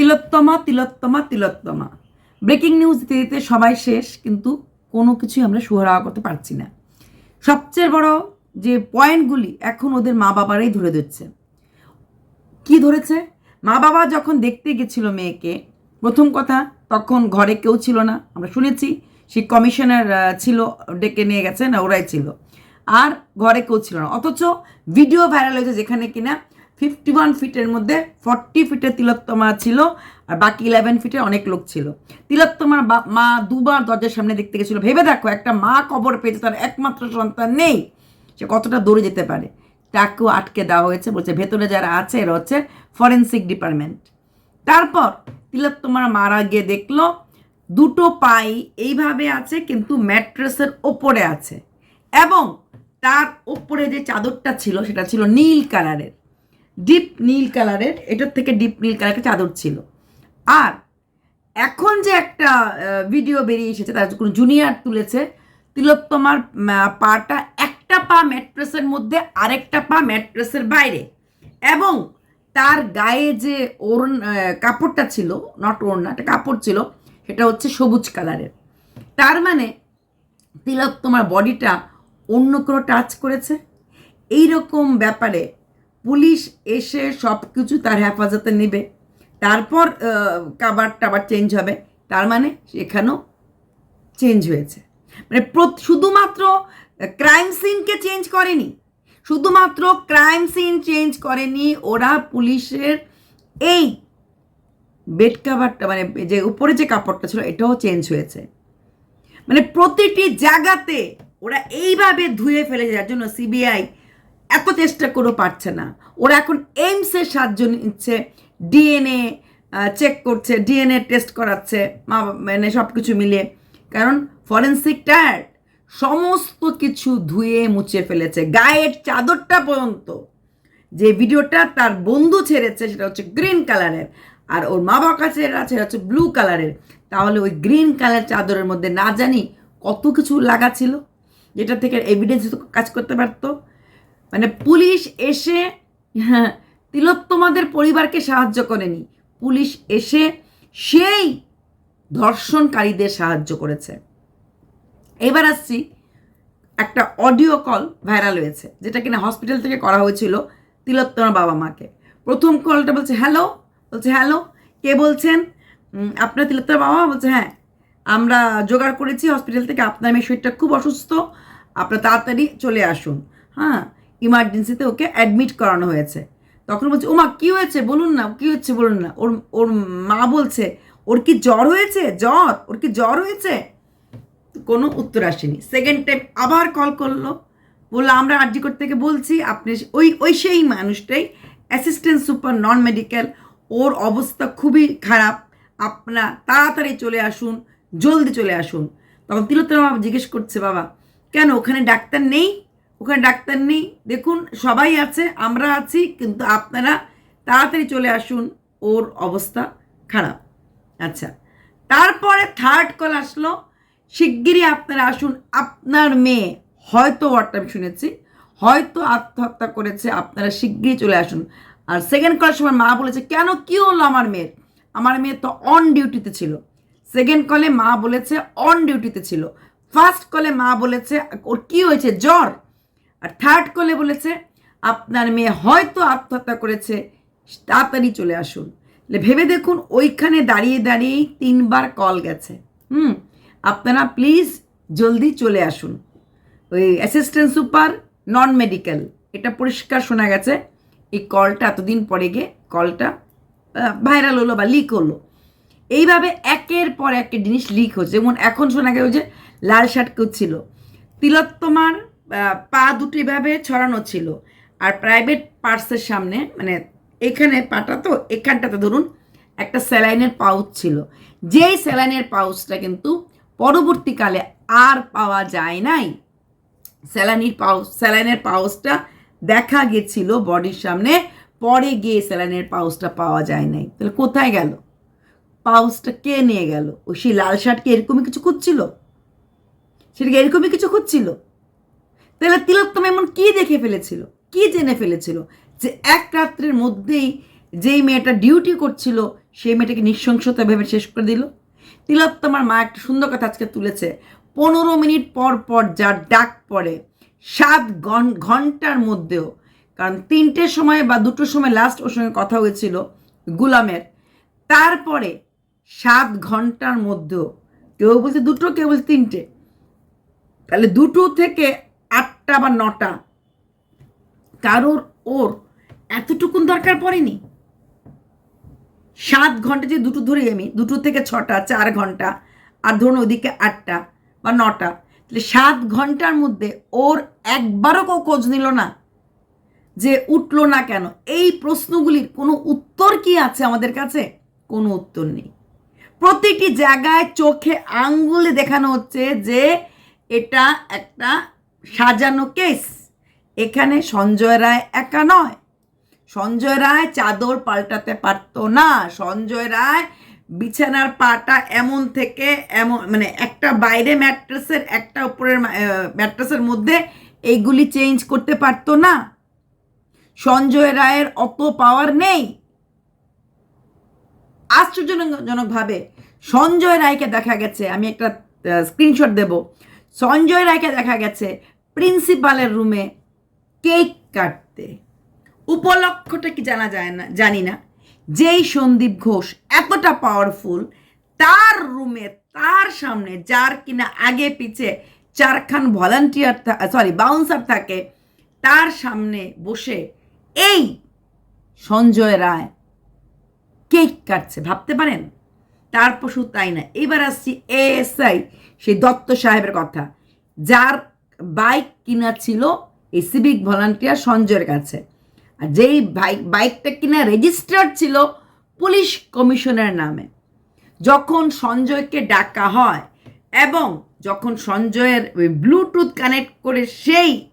তিলোত্তমা Tilottama Tilottama. Breaking news দিতে দিতে সবাই শেষ, কিন্তু কোনো কিছুই আমরা সুহারা করতে পারছি না। সবচেয়ে বড় যে পয়েন্টগুলি এখন ওদের মা বাবারাই ধরে দিচ্ছে কি ধরেছে? মা বাবা যখন দেখতে গেছিল মেয়েকে, প্রথম কথা, তখন ঘরে কেউ ছিল না। আমরা শুনেছি, সেই কমিশনার ছিল, ডেকে নিয়ে গেছে না ওরাই ছিল। আর ঘরে কেউ ছিল না। অথচ ভিডিও ভাইরাল হয়েছে যেখানে কিনা ফিফটি ওয়ান ফিটের মধ্যে ফর্টি ফিটে তিলোত্তমা ছিল আর বাকি ইলেভেন ফিটে অনেক লোক ছিল। তিলোত্তমার মা দুবার দরজার সামনে দেখতে গেছিল। ভেবে দেখো, একটা মা কবর পেয়েছে, তার একমাত্র সন্তান নেই। সে কতটা দৌড়ে যেতে পারে? তাকেও আটকে দেওয়া হয়েছে, বলছে, ভেতরে যারা আছে, এরা হচ্ছে ফরেন্সিক ডিপার্টমেন্ট তারপর তিলোত্তমার মারা গিয়ে দেখল, দুটো পাই এইভাবে আছে, কিন্তু ম্যাট্রেসের ওপরে আছে। এবং তার ওপরে যে চাদরটা ছিল, সেটা ছিল নীল কালারের। ডিপ নীল কালারের, এটার থেকে ডিপ নীল কালারের চাদর ছিল। আর এখন যে একটা ভিডিও বেরিয়ে এসেছে, তার কোনো জুনিয়র তুলেছে, তিলোত্তমার পাটা একটা পা ম্যাট্রেসের মধ্যে, আরেকটা পা ম্যাট্রেসের বাইরে। এবং তার গায়ে যে ওর কাপড়টা ছিল নট ওড়না, একটা কাপড় ছিল, সেটা হচ্ছে সবুজ কালারের। তার মানে তিলক তোমার বডিটা অন্য কোনো টাচ করেছে। এই রকম ব্যাপারে পুলিশ এসে সব কিছু তার হেফাজতে নেবে। তারপর কাবার টাবার চেঞ্জ হবে। তার মানে সেখানেও চেঞ্জ হয়েছে। মানে শুধুমাত্র ক্রাইম সিনকে চেঞ্জ করেনি। শুধুমাত্র ক্রাইম সিন চেঞ্জ করেনি, ওরা পুলিশের এই বেড কাভারটা মানে যে উপরে যে কাপড়টা ছিল, এটাও চেঞ্জ হয়েছে। মানে প্রতিটি জায়গাতে ওরা এইভাবে ধুয়ে ফেলে যার জন্য সিবিআই এত চেষ্টা করেও পারছে না। ওরা এখন এইমসের সাহায্য নিচ্ছে ডিএনএ চেক করছে ডিএনএ টেস্ট করাচ্ছে, মা মানে সব কিছু মিলিয়ে। কারণ ফরেন্সিক টায়ার্ড সমস্ত কিছু ধুয়ে মুছে ফেলেছে, গায়ের চাদরটা পর্যন্ত। যে ভিডিওটা তার বন্ধু ছেড়েছে, সেটা হচ্ছে গ্রিন কালারের আর ওর মা বাবা কাছে আছে, হচ্ছে ব্লু কালারের তাহলে ওই গ্রিন কালার চাদরের মধ্যে না জানি কত কিছু লাগা ছিল, যেটা থেকে এভিডেন্স কাজ করতে পারতো। মানে পুলিশ এসে তিলোত্তমাদের পরিবারকে সাহায্য করেনি। পুলিশ এসে সেই ধর্ষণকারীদের সাহায্য করেছে। এবার আসছি, একটা অডিও কল ভাইরাল হয়েছে, যেটা কিনা হসপিটাল থেকে করা হয়েছিল তিলোত্তমার বাবা মাকে। প্রথম কলটা বলছে, হ্যালো? বলছে, হ্যালো? কে বলছেন? আপনার তিলোত্তমার বাবা? বলছে হ্যাঁ আমরা জোগাড় করেছি হসপিটাল থেকে, আপনার মেয়ের শরীরটা খুব অসুস্থ, আপনার তাড়াতাড়ি চলে আসুন। হ্যাঁ ইমার্জেন্সিতে ওকে অ্যাডমিট করানো হয়েছে। তখন বলছে, ওমা, কী হয়েছে? বলুন না, কী হচ্ছে বলুন না। ওর ওর মা বলছে, ওর কি জ্বর হয়েছে? জ্বর, ওর কি জ্বর হয়েছে? কোনো উত্তর আসেনি। সেকেন্ড টাইম আবার কল করল। বলল, আমরা আরজিকর থেকে বলছি, আপনি ওই ওই সেই মানুষটাই অ্যাসিস্ট্যান্ট সুপার নন মেডিকেল ওর অবস্থা খুবই খারাপ। আপনারা তাড়াতাড়ি চলে আসুন, জলদি চলে আসুন। তখন তিলোত্তমা বাবা জিজ্ঞেস করছে, বাবা, কেন? ওখানে ডাক্তার নেই? ওখানে ডাক্তার নেই। দেখুন, সবাই আছে, আমরা আছি, কিন্তু আপনারা তাড়াতাড়ি চলে আসুন, ওর অবস্থা খারাপ। আচ্ছা তারপরে থার্ড কল আসলো, শিগগিরই আপনারা আসুন, আপনার মেয়ে, হয়তো ওয়ার্ডটা আমি শুনেছি, হয়তো আত্মহত্যা করেছে, আপনারা শিগগিরই চলে আসুন। আর সেকেন্ড কলের সময় মা বলেছে, কেন? কি হলো আমার মেয়ের? আমার মেয়ে তো অন ডিউটিতে ছিল। সেকেন্ড কলে মা বলেছে অন ডিউটিতে ছিল। ফার্স্ট কলে মা বলেছে, ওর কি হয়েছে? জ্বর? আর থার্ড কলে বলেছে, আপনার মেয়ে হয়তো আত্মহত্যা করেছে, তাড়াতাড়ি চলে আসুন। ভেবে দেখুন, ওইখানে দাঁড়িয়ে দাঁড়িয়েই তিনবার কল গেছে। হুম, আপনারা প্লিজ জলদি চলে আসুন। ওই অ্যাসিস্ট্যান্ট সুপার নন মেডিকেল এটা পরিষ্কার শোনা গেছে। এই কলটা এতদিন পরে গিয়ে কলটা ভাইরাল হলো বা লিক হলো। এইভাবে একের পর একটা জিনিস লিক হচ্ছে। যেমন এখন শোনা গেল যে লাল শার্ট কেউ ছিল। তিলোত্তমার পা দুটো এভাবে ছড়ানো ছিল। আর প্রাইভেট পার্সের সামনে মানে এখানে পাটা তো, এখানটাতে ধরুন একটা স্যালাইনের পাউচ ছিল। যেই স্যালাইনের পাউচটা কিন্তু পরবর্তীকালে আর পাওয়া যায় নাই। স্যালানির পাউচ স্যালাইনের পাউচটা দেখা গেছিল বডির সামনে, পরে গিয়ে স্যালাইনের পাউচটা পাওয়া যায় নাই। তাহলে কোথায় গেল? পাউচটা কে নিয়ে গেল? ও সেই লাল শার্টকে এরকমই কিছু খুঁজছিল? সেটাকে এরকমই কিছু খুঁজছিল? তাহলে তিলোত্তম এমন কি দেখে ফেলেছিল? কি জেনে ফেলেছিল? যে এক রাত্রের মধ্যেই যেই মেয়েটা ডিউটি করছিল, সেই মেয়েটাকে নৃশংসতা ভেবে শেষ করে দিল। তিলোত্তমার মা একটা সুন্দর কথা আজকে তুলেছে। পনেরো মিনিট পর পর যার ডাক পড়ে, সাত ঘন- ঘণ্টার মধ্যেও। কারণ তিনটের সময় বা দুটোর সময় লাস্ট ওর সঙ্গে কথা হয়েছিল গুলামের। তারপরে সাত ঘণ্টার মধ্যেও, কেউ বলছে দুটো, কেউ বলছে তিনটে। তাহলে দুটো থেকে আটটা বা নটা। কারোর ওর এতটুকুন দরকার পড়েনি? সাত ঘণ্টা যে দুটো ধরি আমি, দুটো থেকে ছটা, চার ঘণ্টা, আর ধরুন ওদিকে আটটা বা নটা। তাহলে সাত ঘণ্টার মধ্যে ওর একবারও কেউ খোঁজ নিল না যে উঠল না কেন। এই প্রশ্নগুলির কোনো উত্তর কি আছে আমাদের কাছে? কোনো উত্তর নেই। প্রতিটি জায়গায় চোখে আঙ্গুলে দেখানো হচ্ছে যে এটা একটা সাজানো কেস। এখানে সঞ্জয় রায় একা নয়। সঞ্জয় রায় চাদর পাল্টাতে পারতো না। সঞ্জয় রায় বিছানার পাটা এমন থেকে এমন মানে একটা বাইরে ম্যাট্রেসের, একটা উপরের ম্যাট্রেসের মধ্যে এইগুলি চেঞ্জ করতে পারতো না। সঞ্জয় রায়ের অত পাওয়ার নেই। আশ্চর্যজনকভাবে সঞ্জয় রায়কে দেখা গেছে। আমি একটা স্ক্রিনশট দেব। সঞ্জয় রায়কে দেখা গেছে। প্রিন্সিপালের রুমে কেক কাটতে। উপলক্ষটা কি জানা যায় না, জানি না। যেই সন্দীপ ঘোষ এতটা পাওয়ারফুল তার রুমে, তার সামনে যার কিনা আগে পিছে চারখান ভলান্টিয়ার সরি বাউন্সার থাকে, তার সামনে বসে এই সঞ্জয় রায় কেক কাটছে, ভাবতে পারেন? তারপর শুধু তাই না। এবার আসছি এএসআই সেই দত্ত সাহেবের কথা, যার বাইক কিনা ছিল এই সিভিক ভলান্টিয়ার সঞ্জয়ের কাছে। আর যেই বাইক, বাইকটা কিনা রেজিস্টার্ড ছিল পুলিশ কমিশনের নামে। যখন সঞ্জয়কে ডাকা হয় এবং যখন সঞ্জয়ের ওই ব্লুটুথ কানেক্ট করে সেই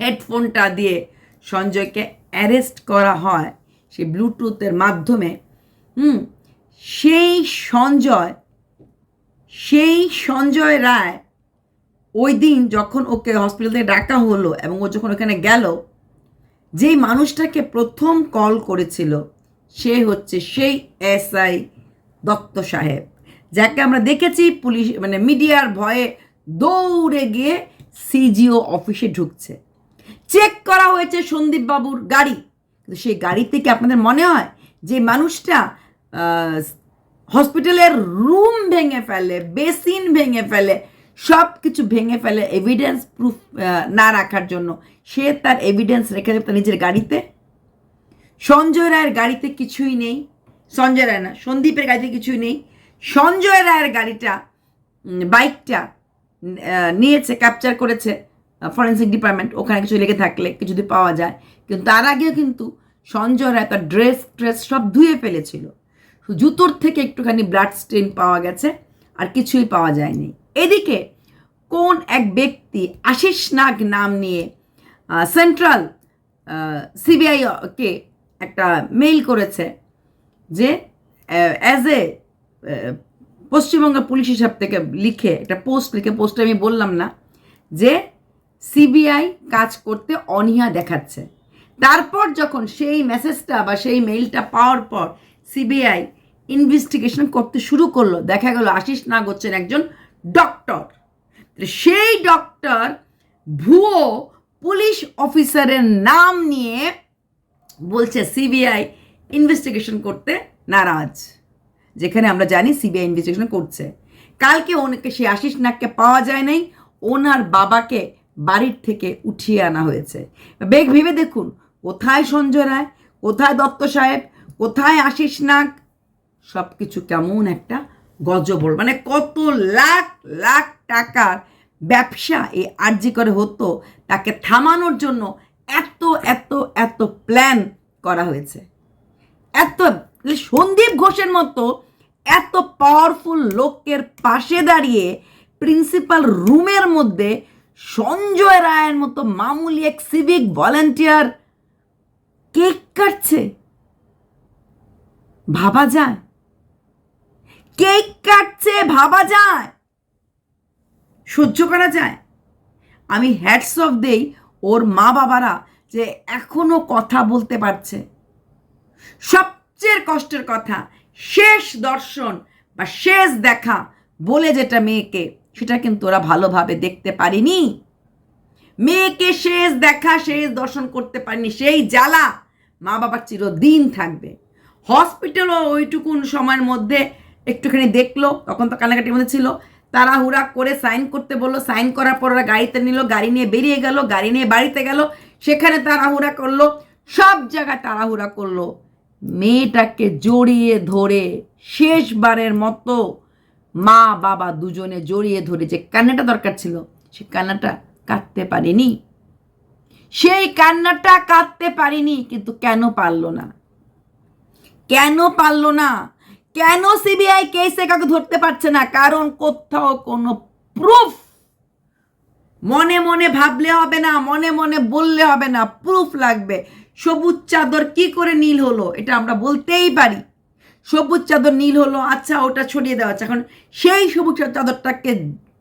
হেডফোনটা দিয়ে সঞ্জয়কে অ্যারেস্ট করা হয় সেই ব্লুটুথের মাধ্যমে, হুম, সেই সঞ্জয় সেই সঞ্জয় রায় ওই দিন যখন ওকে হসপিটাল থেকে ডাকা হলো এবং ও যখন ওখানে গেল, যেই মানুষটাকে প্রথম কল করেছিল, সে হচ্ছে সেই এসআই দত্ত সাহেব, যাকে আমরা দেখেছি পুলিশ মানে মিডিয়ার ভয়ে দৌড়ে গিয়ে সিজিও অফিসে ঢুকছে। চেক করা হয়েছে সন্দীপ বাবুর গাড়ি। কিন্তু সেই গাড়ি থেকে আপনাদের মনে হয় যে মানুষটা হসপিটালের রুম ভেঙে ফেলে বেসিন ভেঙে ফেলে সব কিছু ভেঙে ফেলে এভিডেন্স প্রুফ না রাখার জন্য। সে তার এভিডেন্স রেখে দেবে তার নিজের গাড়িতে। সঞ্জয় রায়ের গাড়িতে কিছুই নেই। সঞ্জয় রায় না, সন্দীপের গাড়িতে কিছুই নেই। সঞ্জয় রায়ের গাড়িটা বাইকটা নিয়েছে ক্যাপচার করেছে ফরেন্সিক ডিপার্টমেন্ট ওখানে কিছু লেগে থাকলে কিছু যদি পাওয়া যায়। কিন্তু তার আগেও কিন্তু সঞ্জয় রায় তার ড্রেস ট্রেস সব ধুয়ে ফেলেছিল। জুতোর থেকে একটুখানি ব্লাড স্টেন পাওয়া গেছে, আর কিছুই পাওয়া যায়নি। এদিকে কোন এক ব্যক্তি আশিস নাগ নাম নিয়ে সেন্ট্রাল সিবিআই কে একটা মেইল করেছে যে অ্যাজ এ পশ্চিমবঙ্গের পুলিশ হিসাব থেকে লিখে একটা পোস্ট লিখে পোস্টে আমি বললাম না, যে সিবিআই কাজ করতে অনীহা দেখাচ্ছে। তারপর যখন সেই মেসেজটা বা সেই মেইলটা পাওয়ার পর সিবিআই ইনভেস্টিগেশন করতে শুরু করল, দেখা গেল আশিস নাগ হচ্ছেন একজন ডক্টর সেই ডক্টর ভুয়ো পুলিশ অফিসারের নাম নিয়ে বলছে সিবিআই ইনভেস্টিগেশন করতে নারাজ। যেখানে আমরা জানি সিবিআই ইনভেস্টিগেশন করছে। কালকে ওনাকে সেই আশিস নাগকে পাওয়া যায় নাই, ওনার বাবাকে বাড়ির থেকে উঠিয়ে আনা হয়েছে। বেগ ভেবে দেখুন, কোথায় সঞ্জয় রায়, কোথায় দত্ত সাহেব, কোথায় আশিস নাগ? সব কিছু কেমন একটা গজবর। মানে কত লাখ লাখ টাকার ব্যবসা এই আর্জি করে হতো। তাকে থামানোর জন্য এত এত এত প্ল্যান করা হয়েছে। এত সন্দীপ ঘোষের মতো এত পাওয়ারফুল লোকের পাশে দাঁড়িয়ে প্রিন্সিপাল রুমের মধ্যে সঞ্জয় রায়ের মতো মামুলি এক সিভিক ভলেন্টিয়ার কেক কাটছে। ভাবা যায়? কেক কাটছে, ভাবা যায়। সহ্য করা যায়। আমি হ্যাটস অফ দেই ওর মা বাবারা যে এখনও কথা বলতে পারছে। সবচেয়ে কষ্টের কথা, শেষ দর্শন বা শেষ দেখা বলে যেটা মেয়েকে, সেটা কিন্তু ওরা ভালোভাবে দেখতে পারিনি। মেয়েকে শেষ দেখা, শেষ দর্শন করতে পারেনি সেই জ্বালা মা বাবার চিরদিন থাকবে। হসপিটালও ওইটুকুন সময়ের মধ্যে একটুখানি দেখল, তখন তো কান্নাকাটির মধ্যে ছিল। তাড়াহুড়া করে সাইন করতে বলল। সাইন করার পর ওরা গাড়িতে নিল, গাড়ি নিয়ে বেরিয়ে গেল, গাড়ি নিয়ে বাড়িতে গেল। সেখানে তাড়াহুড়া করল, সব জায়গায় তাড়াহুড়া করল। মেয়েটাকে জড়িয়ে ধরে শেষবারের মতো মা বাবা দুজনে জড়িয়ে ধরে যে কান্নাটা দরকার ছিল, সে কান্নাটা কাঁদতে পারেনি। সেই কান্নাটা কাঁদতে পারিনি, কিন্তু কেন পারল না? কেন পারল না? কেন সিবিআই কেসে কাউকে ধরতে পারছে না? কারণ কোথাও কোনো প্রুফ মনে মনে ভাবলে হবে না, মনে মনে বললে হবে না প্রুফ লাগবে। সবুজ চাদর কি করে নীল হলো? এটা আমরা বলতেই পারি। সবুজ চাদর নীল হলো আচ্ছা ওটা ছড়িয়ে দেওয়া আছে। এখন সেই সবুজ চাদরটাকে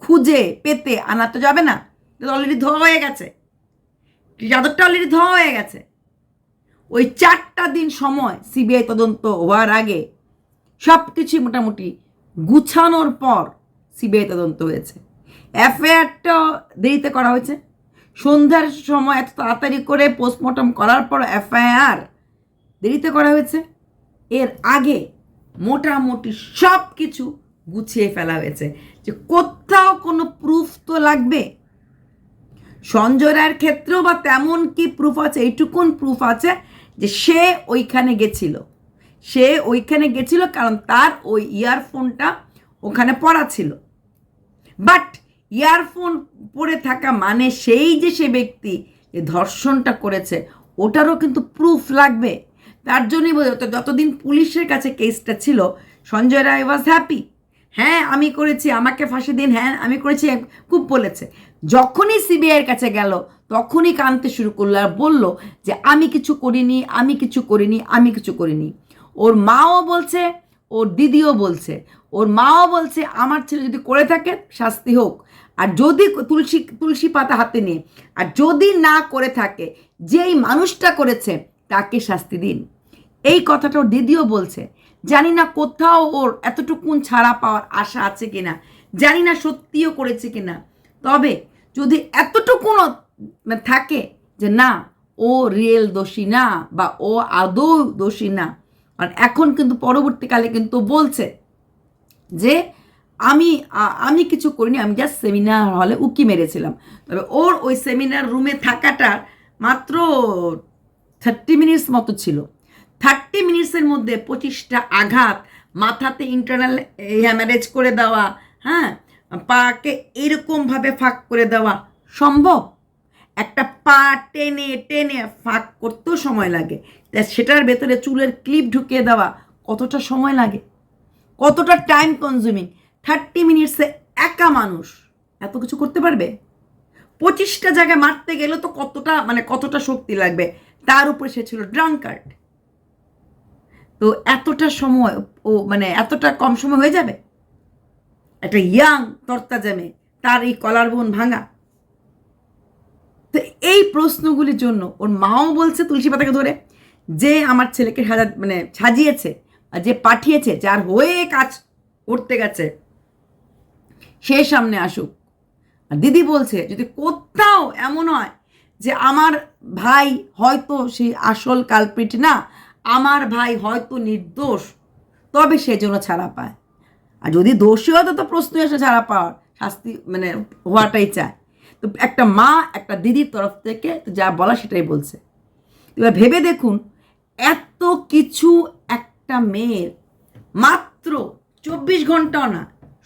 খুঁজে পেতে আনা তো যাবে না। অলরেডি ধোয়া হয়ে গেছে। চাদরটা অলরেডি ধোয়া হয়ে গেছে। ওই চারটা দিন সময় সিবিআই তদন্ত হওয়ার আগে সব কিছু মোটামুটি গুছানোর পর সিবিআই তদন্ত হয়েছে। এফআইআরটা দেরিতে করা হয়েছে। সন্ধ্যার সময় এত তাড়াতাড়ি করে পোস্টমর্টম করার পর এফআইআর দেরিতে করা হয়েছে। এর আগে মোটামুটি সব কিছু গুছিয়ে ফেলা হয়েছে যে কোথাও কোনো প্রুফ তো লাগবে। সঞ্জয় রায়ের ক্ষেত্রেও বা তেমন কি প্রুফ আছে, এইটুকুন প্রুফ আছে যে সে ওইখানে গেছিল। সে ওইখানে গেছিল কারণ তার ওই ইয়ারফোনটা ওখানে পড়া ছিল। বাট ইয়ারফোন পরে থাকা মানে সেই যে সে ব্যক্তি যে ধর্ষণটা করেছে, ওটারও কিন্তু প্রুফ লাগবে। তার জন্যই বোঝা যতদিন পুলিশের কাছে কেসটা ছিল, সঞ্জয় রায় ওয়াজ হ্যাপি হ্যাঁ আমি করেছি, আমাকে ফাঁসি দিন হ্যাঁ আমি করেছি, খুব বলেছে। যখনই সিবিআইয়ের কাছে গেল, তখনই কানতে শুরু করল আর বলল যে, আমি কিছু করিনি, আমি কিছু করিনি, আমি কিছু করিনি। ওর মাও বলছে, ওর দিদিও বলছে। ওর মাও বলছে, আমার ছেলে যদি করে থাকে, শাস্তি হোক। আর যদি তুলসী তুলসী পাতা হাতে নিয়ে, আর যদি না করে থাকে, যেই মানুষটা করেছে, তাকে শাস্তি দিন। এই কথাটা ওর দিদিও বলছে। জানি না কোথাও ওর এতটুকুন ছাড়া পাওয়ার আশা আছে কিনা, জানি না সত্যিও করেছে কিনা। তবে যদি এতটুকুনও থাকে যে না, ও রিয়েল দোষী না, বা ও আদৌ দোষী না আর এখন কিন্তু পরবর্তীকালে কিন্তু বলছে যে আমি আমি কিছু করিনি, আমি জাস্ট সেমিনার হলে উকি মেরেছিলাম। তবে ওর ওই সেমিনার রুমে থাকাটার মাত্র থার্টি মিনিটস মতো ছিল। থার্টি মিনিটসের মধ্যে পঁচিশটা আঘাত, মাথাতে ইন্টারনাল হ্যামারেজ করে দেওয়া হ্যাঁ পাকে এরকমভাবে ফাঁক করে দেওয়া সম্ভব? একটা পা টেনে টেনে ফাঁক করতেও সময় লাগে। সেটার ভেতরে চুলের ক্লিপ ঢুকিয়ে দেওয়া কতটা সময় লাগে? কতটা টাইম কনজিউমিং থার্টি মিনিটসে একা মানুষ এত কিছু করতে পারবে? পঁচিশটা জায়গায় মারতে গেলে তো কতটা মানে কতটা শক্তি লাগবে? তার উপরে সে ছিল ড্রাঙ্কার্ড তো এতটা সময়, ও মানে এতটা কম সময় হয়ে যাবে? একটা ইয়াং তরতাজামে তার এই কলার বোন ভাঙা এই প্রশ্নগুলির জন্য ওর মাও বলছে তুলসী পাতাকে ধরে যে আমার ছেলেকে সাজা মানে সাজিয়েছে আর যে পাঠিয়েছে, যার হয়ে কাজ করতে গেছে, সে সামনে আসুক। আর দিদি বলছে, যদি কোথাও এমন হয় যে আমার ভাই হয়তো সেই আসল কালপিট না, আমার ভাই হয়তো নির্দোষ, তবে সে যেন ছাড়া পায়। আর যদি দোষী হতো তো প্রশ্ন এসে ছাড়া পাওয়ার, শাস্তি মানে হওয়াটাই চায়। তো একটা মা, একটা দিদির তরফ থেকে যা বলা সেটাই বলছে। এবার ভেবে দেখুন, এত কিছু একটা মেয়ের, মাত্র চব্বিশ ঘন্টাও না,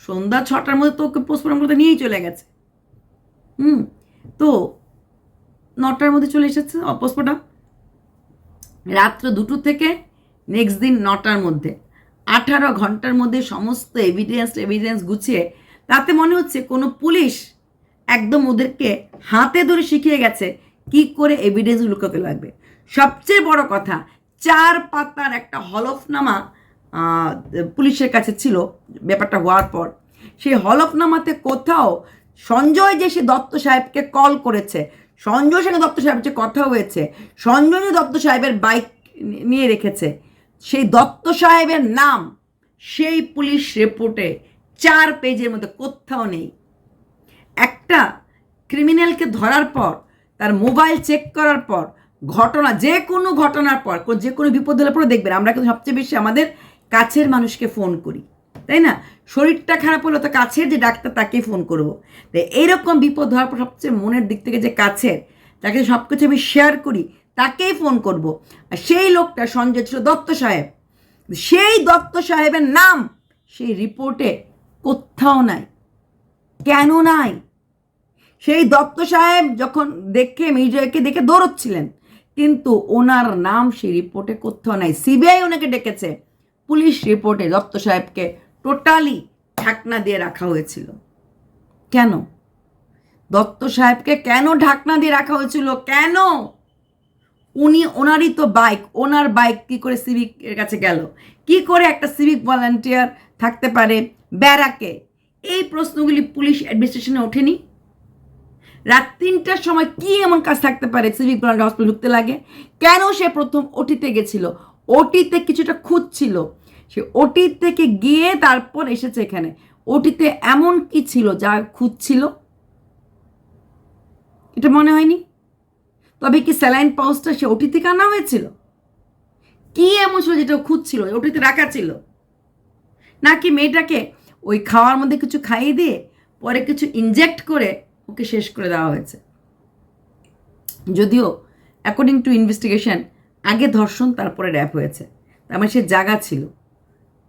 সন্ধ্যা ছটার মধ্যে তো ওকে পোস্টমর্টম করতে নিয়েই চলে গেছে। হুম, তো নটার মধ্যে চলে এসেছে পোস্টমর্টম রাত্র দুটো থেকে নেক্সট দিন নটার মধ্যে। আঠারো ঘণ্টার মধ্যে সমস্ত এভিডেন্স এভিডেন্স গুছিয়ে, তাতে মনে হচ্ছে কোনো পুলিশ একদম ওদেরকে হাতে ধরে শিখিয়ে গেছে কি করে এভিডেন্স লুকাতে লাগবে। সবচেয়ে বড় কথা, চার পাতার একটা হলফনামা পুলিশের কাছে ছিল, ব্যাপারটা হওয়ার পর। সেই হলফনামাতে কোথাও সঞ্জয় যে সে দত্ত সাহেবকে কল করেছে, সঞ্জয় সঙ্গে দত্ত সাহেব যে কথা হয়েছে, সঞ্জয় দত্ত সাহেবের বাইক নিয়ে রেখেছে। সেই দত্ত সাহেবের নাম, সেই পুলিশ রিপোর্টে চার পেজের মধ্যে কোথাও নেই। একটা ক্রিমিনালকে ধরার পর, তার মোবাইল চেক করার পর, ঘটনা, যে কোনো ঘটনার পর যে কোনো বিপদ হলে পরে দেখবেন। আমরা কিন্তু সবচেয়ে বেশি আমাদের কাছের মানুষকে ফোন করি, তাই না? শরীরটা খারাপ হলো তো কাছের যে ডাক্তার তাকে ফোন করব। তো এইরকম বিপদ হওয়ার পর সবচেয়ে মনের দিক থেকে যে কাছের তাকে সব কিছু আমি শেয়ার করি, তাকেই ফোন করব। আর সেই লোকটা সঞ্জয় ছিল দত্ত সাহেব। সেই দত্ত সাহেবের নাম, সেই রিপোর্টে কোথাও নাই। কেন নাই? সেই দত্ত সাহেব যখন দেখে, মির্জাকে দেখে দৌড়চ্ছিলেন, কিন্তু ওনার নাম সেই রিপোর্টে কোথাও নাই। সিবিআই ওনাকে ডেকেছে। পুলিশ রিপোর্টে দত্ত সাহেবকে টোটালি ঢাকনা দিয়ে রাখা হয়েছিল। কেন? দত্ত সাহেবকে কেন ঢাকনা দিয়ে রাখা হয়েছিল? কেন? উনি, ওনারই তো বাইক। ওনার বাইক কি করে সিভিক এর কাছে গেল? কি করে একটা সিভিক ভলান্টিয়ার থাকতে পারে ব্যারাকে? এই প্রশ্নগুলি পুলিশ অ্যাডমিনিস্ট্রেশনে ওঠেনি। রাত তিনটার সময় কি এমন কাজ থাকতে পারে? সিভিক ভলান্টিয়ার হসপিটাল ঢুকতে লাগে। কেন সে প্রথম ওটিতে গেছিল? ওটিতে কিছুটা খুঁজছিল সে ওটি থেকে গিয়ে তারপর এসেছে এখানে। ওটিতে এমন কি ছিল যা খুঁজছিল এটা মনে হয়নি? তবে কি স্যালাইন পাউচটা সে ওটি থেকে আনা হয়েছিল? কি এমন ছিল যেটা খুঁজছিল ওটিতে রাখা ছিল। নাকি মেয়েটাকে ওই খাওয়ার মধ্যে কিছু খাইয়ে দিয়ে পরে কিছু ইনজেক্ট করে ওকে শেষ করে দেওয়া হয়েছে। যদিও অ্যাকর্ডিং টু ইনভেস্টিগেশন আগে ধর্ষণ, তারপরে র্যাপ হয়েছে। তার মানে সে জাগা ছিল।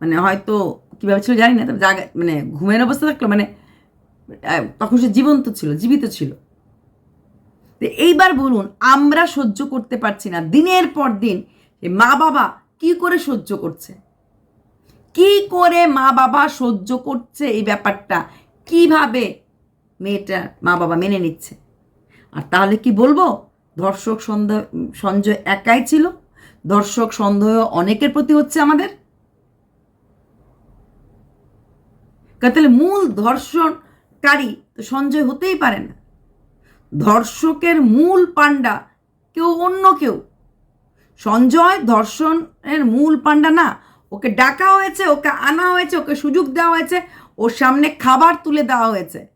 মানে হয়তো, কীভাবে ছিল জানি না, তবে জাগা মানে ঘুমের অবস্থা থাকল মানে তখন সে জীবন্ত ছিল, জীবিত ছিল। তো এইবার বলুন, আমরা সহ্য করতে পারছি না। দিনের পর দিন মা বাবা কি করে সহ্য করছে? কি করে মা বাবা সহ্য করছে এই ব্যাপারটা? কীভাবে মেয়েটা মা বাবা মেনে নিচ্ছে। আর তাহলে কি বলব? ধর্ষক সন্দেহ, সঞ্জয় একাই ছিল। দর্শক সন্দেহ অনেকের প্রতি হচ্ছে আমাদের। তাহলে মূল ধর্ষণকারী তো সঞ্জয় হতেই পারে না। ধর্ষকের মূল পাণ্ডা কেউ অন্য কেউ। সঞ্জয় ধর্ষণের মূল পাণ্ডা না। ওকে ডাকা হয়েছে, ওকে আনা হয়েছে, ওকে সুযোগ দেওয়া হয়েছে, ওর সামনে খাবার তুলে দেওয়া হয়েছে।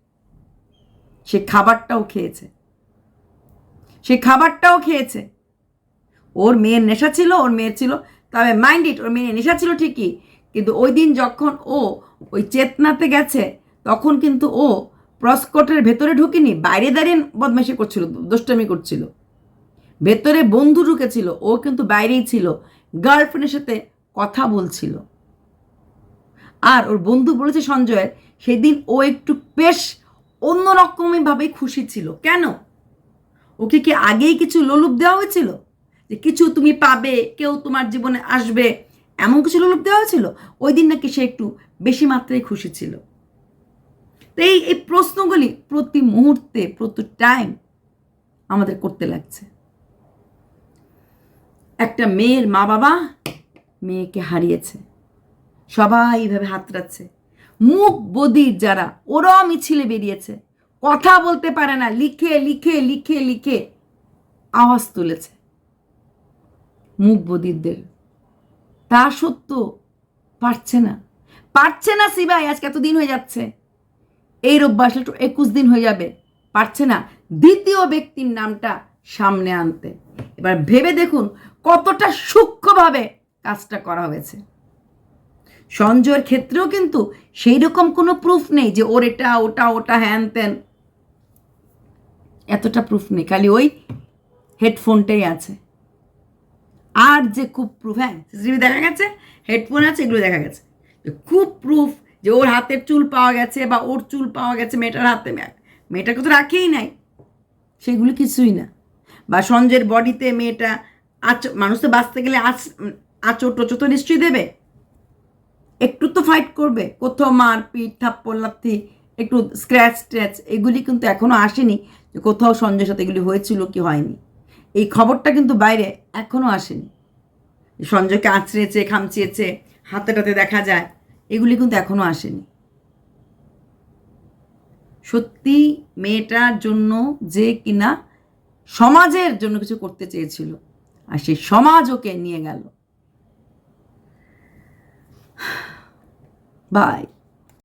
সে খাবারটাও খেয়েছে। সে খাবারটাও খেয়েছে। ওর মেয়ের নেশা ছিল, ওর মেয়ের ছিল, তবে মাইন্ড ইট ওর মেয়ের নেশা ছিল ঠিকই, কিন্তু ওই দিন যখন ও ওই চেতনাতে গেছে, তখন কিন্তু ও প্রস্কটের ভেতরে ঢুকিনি, বাইরে দাঁড়িয়ে বদমাইশি করছিল, দুষ্টমি করছিল। ভেতরে বন্ধু ঢুকেছিল, ও কিন্তু বাইরেই ছিল গার্লফ্রেন্ডের সাথে কথা বলছিল। আর ওর বন্ধু বলেছে সঞ্জয়ের, সেদিন ও একটু বেশ অন্যরকমভাবেই খুশি ছিল। কেন? ওকে কি আগেই কিছু লোলুপ দেওয়া হয়েছিল? যে কিছু তুমি পাবে, কেউ তোমার জীবনে আসবে, এমন কিছু লোলুপ দেওয়া হয়েছিল? ওই দিন নাকি সে একটু বেশি মাত্রায় খুশি ছিল। তো এই এই প্রশ্নগুলি প্রতি মুহূর্তে, প্রতি টাইম আমাদের করতে লাগছে। একটা মেয়ের মা বাবা মেয়েকে হারিয়েছে। সবাই এইভাবে হাতড়াচ্ছে। মুখ বদির যারা, ওরাও মিছিলে বেরিয়েছে। কথা বলতে পারে না, লিখে লিখে লিখে লিখে আওয়াজ তুলেছে মুখ বদিরদের। তা সত্য পারছে না। পারছে না সিবাই, আজকে এতদিন হয়ে যাচ্ছে। এই রোববার আসলে একুশ দিন হয়ে যাবে। পারছে না। দ্বিতীয় ব্যক্তির নামটা সামনে আনতে। এবার ভেবে দেখুন কতটা সূক্ষ্মভাবে কাজটা করা হয়েছে। সঞ্জয়ের ক্ষেত্রেও কিন্তু সেই রকম কোনো প্রুফ নেই যে ওর এটা, ওটা ওটা, হ্যান ত্যান। এতটা প্রুফ নেই, খালি ওই হেডফোনটাই আছে। আর যে খুব প্রুফ হ্যাঁ সিসিটিভি দেখা গেছে হেডফোন আছে, এগুলো দেখা গেছে। খুব প্রুফ যে ওর হাতের চুল পাওয়া গেছে বা ওর চুল পাওয়া গেছে মেয়েটার হাতে মেয়েটাকে তো রাখেই নাই। সেগুলো কিছুই না। বা সঞ্জয়ের বডিতে মেয়েটা আচ, মানুষ তো বাঁচতে গেলে আচ আচর টোচো তো নিশ্চয়ই দেবে। একটু তো ফাইট করবে। কোথাও মারপিট, থাপ্পড়, লাথি, একটু স্ক্র্যাচ ট্র্যাচ এগুলি কিন্তু এখনও আসেনি যে কোথাও সঞ্জয়ের সাথে এগুলি হয়েছিল কি হয়নি। এই খবরটা কিন্তু বাইরে এখনও আসেনি। সঞ্জয়কে আঁচড়েছে, খামচিয়েছে, হাতে টাতে দেখা যায়, এগুলি কিন্তু এখনও আসেনি। সত্যি মেয়েটার জন্য যে কিনা সমাজের জন্য কিছু করতে চেয়েছিল, আর সেই সমাজ ওকে নিয়ে গেল। Bye.